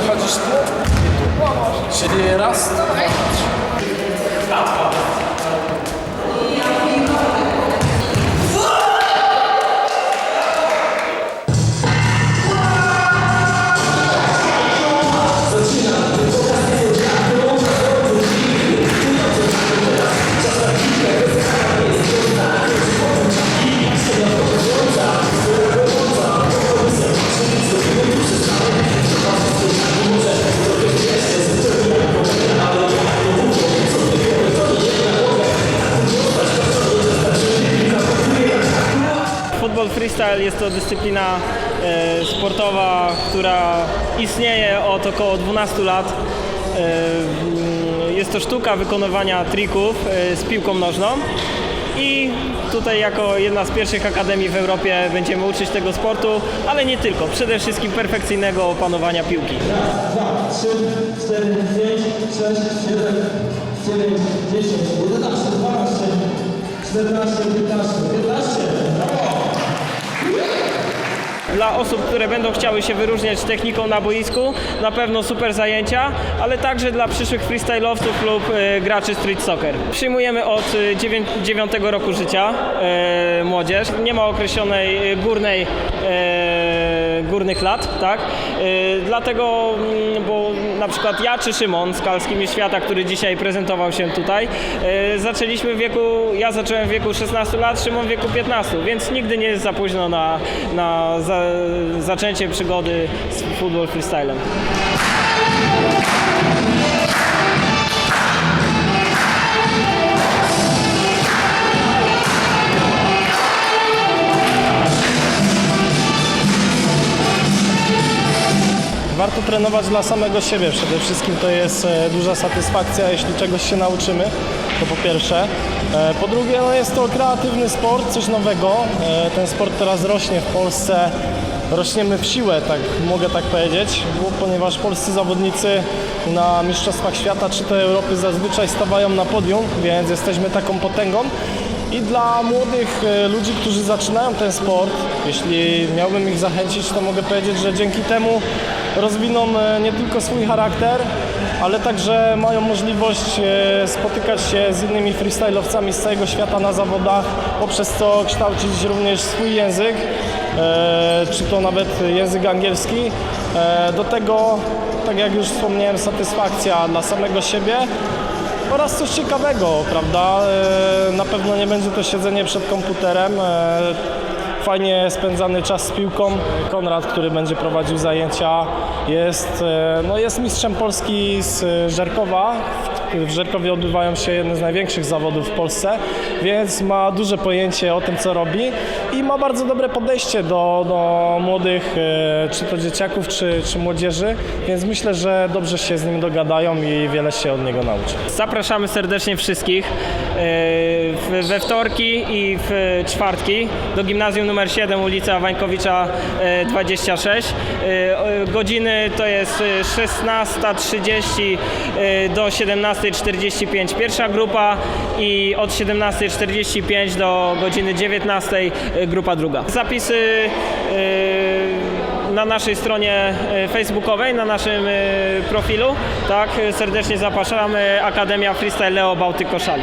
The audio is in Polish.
przechodzisz tu i tu. Czyli raz, dwa, trzy. Freestyle jest to dyscyplina e, sportowa, która istnieje od około 12 lat. E, jest to sztuka wykonywania trików e, z piłką nożną i tutaj jako jedna z pierwszych akademii w Europie będziemy uczyć tego sportu, ale nie tylko, przede wszystkim perfekcyjnego opanowania piłki. 3, 4, 5, 6, 7, 9, 10, 11, 12, 14, 15, 15. Dla osób, które będą chciały się wyróżniać techniką na boisku, na pewno super zajęcia, ale także dla przyszłych freestyle'owców lub e, graczy street soccer. Przyjmujemy od 9 roku życia e, młodzież. Nie ma określonej e, górnej, e, górnych lat, tak? E, dlatego, mm, bo na przykład ja czy Szymon z Kalskimi Świata, który dzisiaj prezentował się tutaj, e, zaczęliśmy w wieku, ja zacząłem w wieku 16 lat, Szymon w wieku 15, więc nigdy nie jest za późno na, na za, zaczęcie przygody z futbol freestylem. Warto trenować dla samego siebie. Przede wszystkim to jest e, duża satysfakcja, jeśli czegoś się nauczymy. To po pierwsze. E, Po drugie, no jest to kreatywny sport, coś nowego. E, Ten sport teraz rośnie w Polsce. Rośniemy w siłę, tak mogę tak powiedzieć, ponieważ polscy zawodnicy na Mistrzostwach Świata czy to Europy zazwyczaj stawają na podium, więc jesteśmy taką potęgą. I dla młodych e, ludzi, którzy zaczynają ten sport, jeśli miałbym ich zachęcić, to mogę powiedzieć, że dzięki temu rozwiną e, nie tylko swój charakter, ale także mają możliwość e, spotykać się z innymi freestylowcami z całego świata na zawodach, poprzez co kształcić również swój język, czy to nawet język angielski. Do tego, tak jak już wspomniałem, satysfakcja dla samego siebie oraz coś ciekawego, prawda? E, Na pewno nie będzie to siedzenie przed komputerem. Fajnie spędzany czas z piłką. Konrad, który będzie prowadził zajęcia, jest, e, no jest mistrzem Polski z e, Żerkowa. W Żerkowie odbywają się jedne z największych zawodów w Polsce, więc ma duże pojęcie o tym, co robi i ma bardzo dobre podejście do, do młodych, e, czy to dzieciaków, czy, czy młodzieży, więc myślę, że dobrze się z nim dogadają i wiele się od niego nauczy. Zapraszamy serdecznie wszystkich we wtorki i w czwartki do gimnazjum numer 7 ulica Wańkowicza e, 26. E, o- Godziny to jest e, 16.30 e, do 17.45 pierwsza grupa i od 17.45 do godziny 19.00 e, grupa druga. Zapisy e, na naszej stronie e, facebookowej, na naszym e, profilu. Tak, serdecznie zapraszamy Akademia Freestyle Leo Bałtyk Koszali.